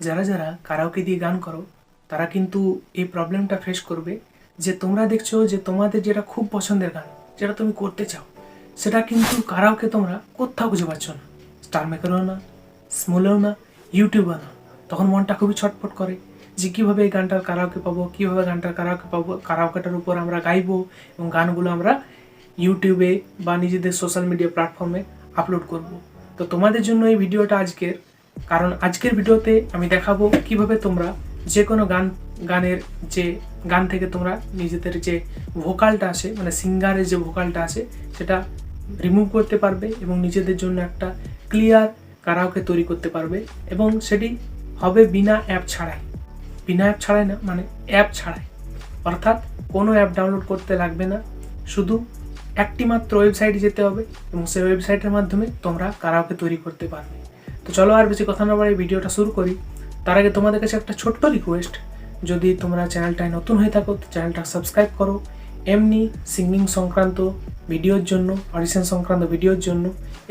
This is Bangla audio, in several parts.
যারা যারা কারাওকে দিয়ে গান করো, তারা কিন্তু এই প্রবলেমটা ফেস করবে যে তোমরা দেখছ যে তোমাদের যেটা খুব পছন্দের গান, যেটা তুমি করতে চাও, সেটা কিন্তু কারাওকে তোমরা কোথাও খুঁজে পাচ্ছ না। স্টার মেকারও না স্মলেও না ইউটিউবও না। তখন মনটা খুবই ছটফট করে যে কীভাবে এই গানটার কারাওকে পাবো, কীভাবে গানটার কারাওকে পাবো কারাওকেটার উপর আমরা গাইবো এবং গানগুলো আমরা ইউটিউবে বা নিজেদের সোশ্যাল মিডিয়া প্ল্যাটফর্মে আপলোড করব। তো তোমাদের জন্য এই ভিডিওটা আজকের কারণ আজকের ভিডিওতে আমি দেখাবো কীভাবে তোমরা যে কোনো গান, গানের যে গান থেকে তোমরা নিজেদের যে ভোকালটা আসে মানে সিঙ্গারের যে ভোকালটা আসে, সেটা রিমুভ করতে পারবে এবং নিজেদের জন্য একটা ক্লিয়ার কারাওকে তৈরি করতে পারবে এবং সেটি হবে বিনা অ্যাপ ছাড়াই। বিনা অ্যাপ ছাড়াই না মানে অ্যাপ ছাড়াই। অর্থাৎ কোনো অ্যাপ ডাউনলোড করতে লাগবে না, শুধু একটি মাত্র ওয়েবসাইটে যেতে হবে এবং সেই ওয়েবসাইটের মাধ্যমে তোমরা কারাওকে তৈরি করতে পারবে। তো চলো আর বেশি কথা না বলে ভিডিওটা শুরু করি। তার আগে তোমাদের কাছে একটা ছোট্ট রিকোয়েস্ট যদি তোমরা চ্যানেলটায় নতুন হয়ে থাকো, তো চ্যানেলটা সাবস্ক্রাইব করো। এমনি সিঙ্গিং সংক্রান্ত ভিডিওর জন্য অডিশন সংক্রান্ত ভিডিওর জন্য,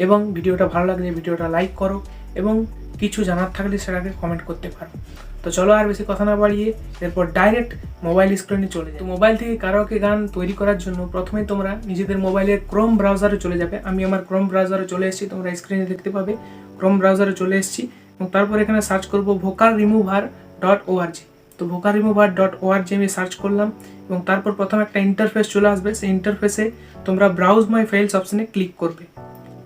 এবং ভিডিওটা ভালো লাগলে ভিডিওটা লাইক করো, এবং কিছু জানার থাকলে সেটাকে কমেন্ট করতে পারো। তো চলো আর বেশি কথা না বাড়িয়ে এরপর ডাইরেক্ট মোবাইল স্ক্রিনে চলে যাই। তো মোবাইল থেকে কারাওকে গান তৈরি করার জন্য প্রথমে তোমরা নিজেদের মোবাইলের ক্রোম ব্রাউজারে চলে যাবে। আমি আমার ক্রোম ব্রাউজারে চলে এসেছি, তোমরা স্ক্রিনে দেখতে পাবে। ক্রোম ব্রাউজারে চলে এসেছি এবং তারপর এখানে সার্চ করব ভোকাল রিমুভার ডট ওআরজি তো ভোকাল রিমুভার ডট ওআরজি আমি সার্চ করলাম এবং তারপর প্রথম একটা ইন্টারফেস চলে আসবে। সেই ইন্টারফেসে তোমরা ব্রাউজ মাই ফাইলস অপশানে ক্লিক করবে।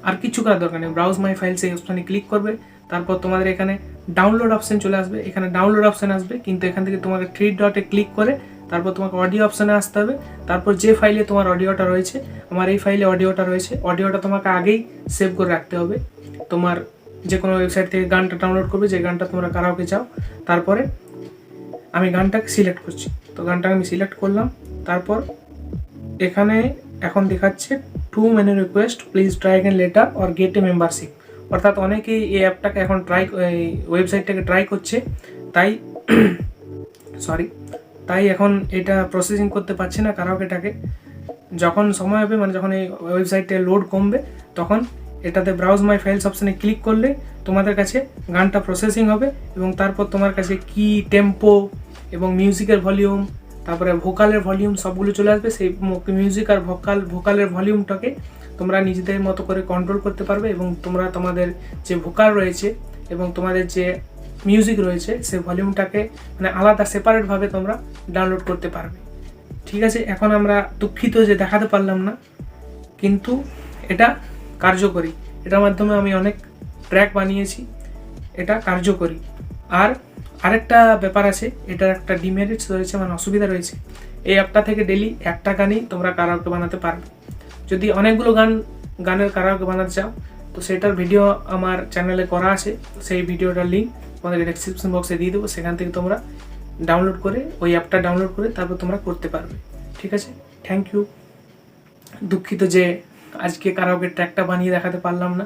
আর কিছু করার দরকার নেই ব্রাউজ মাই ফাইলস এই অপশনে ক্লিক করবে। তারপর তোমাদের এখানে ডাউনলোড অপশন চলে আসবে। এখানে ডাউনলোড অপশন আসবে, কিন্তু এখান থেকে তোমাকে থ্রি ডটে ক্লিক করে তারপর তোমাকে অডিও অপশানে আসতে হবে। তারপর যে ফাইলে তোমার অডিওটা রয়েছে, আমার এই ফাইলে অডিওটা রয়েছে অডিওটা তোমাকে আগেই সেভ করে রাখতে হবে। তোমার যে কোনো ওয়েবসাইট থেকে গানটা ডাউনলোড করবে, যে গানটা তোমরা কারাওকে চাও, তারপরে আমি গানটাকে সিলেক্ট করছি। তো গানটাকে আমি সিলেক্ট করলাম, তারপর এখানে এখন দেখাচ্ছে too many request please try again later or get a membership অর্থাৎ অনেকেই এই অ্যাপটাকে এখন ট্রাই ওয়েবসাইটটাকে ট্রাই করছে। তাই সরি তাই এখন এটা প্রসেসিং করতে পারছে না কারাওকেটাকে যখন সময় হবে মানে যখন এই ওয়েবসাইটে লোড কমবে, তখন এটাতে ব্রাউজ মাই ফাইলস অপশানে ক্লিক করলে তোমাদের কাছে গানটা প্রসেসিং হবে এবং তারপর তোমার কাছে কি টেম্পো এবং মিউজিকের ভলিউম তারপরে ভোকালের ভলিউম সবগুলো চলে আসবে, সেই মিউজিক আর ভোকাল ভোকালের ভলিউমটাকে তোমরা নিজেদের মতো করে কন্ট্রোল করতে পারবে এবং তোমরা তোমাদের যে ভোকাল রয়েছে এবং তোমাদের যে মিউজিক রয়েছে, সে ভলিউমটাকে মানে আলাদা সেপারেটভাবে তোমরা ডাউনলোড করতে পারবে। ঠিক আছে? এখন আমরা দুঃখিত যে দেখাতে পারলাম না, কিন্তু এটা কার্যকরী। এটার মাধ্যমে আমি অনেক ট্র্যাক বানিয়েছি, এটা কার্যকরী। আর আরেকটা ব্যাপার আছে, এটার একটা ডিমেরিটস রয়েছে মানে অসুবিধা রয়েছে। এই অ্যাপটা থেকে ডেলি একটা গানই তোমরা কারাওকে বানাতে পারবে। যদি অনেকগুলো গান, গানের কারাওকে বানাতে চাও, তো সেটার ভিডিও আমার চ্যানেলে করা আছে, সেই ভিডিওটার লিঙ্ক তোমাদের ডেসক্রিপশন বক্সে দিয়ে দেবো, সেখান থেকে তোমরা ডাউনলোড করে ওই অ্যাপটা ডাউনলোড করে তারপর তোমরা করতে পারবে, ঠিক আছে? থ্যাংক ইউ দুঃখিত যে আজকে কারাওকে ট্র্যাকটা বানিয়ে দেখাতে পারলাম না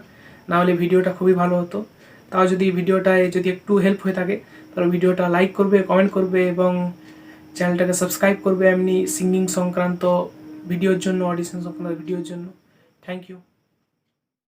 না হলে ভিডিওটা খুবই ভালো হতো। তাও যদি ভিডিওটায় যদি একটু হেল্প হয়ে থাকে তাহলে ভিডিওটা লাইক করবে কমেন্ট করবে এবং চ্যানেলটাকে সাবস্ক্রাইব করবে এমনি সিঙ্গিং সংক্রান্ত ভিডিওর জন্য অডিশন সংক্রান্ত ভিডিওর জন্য। Thank you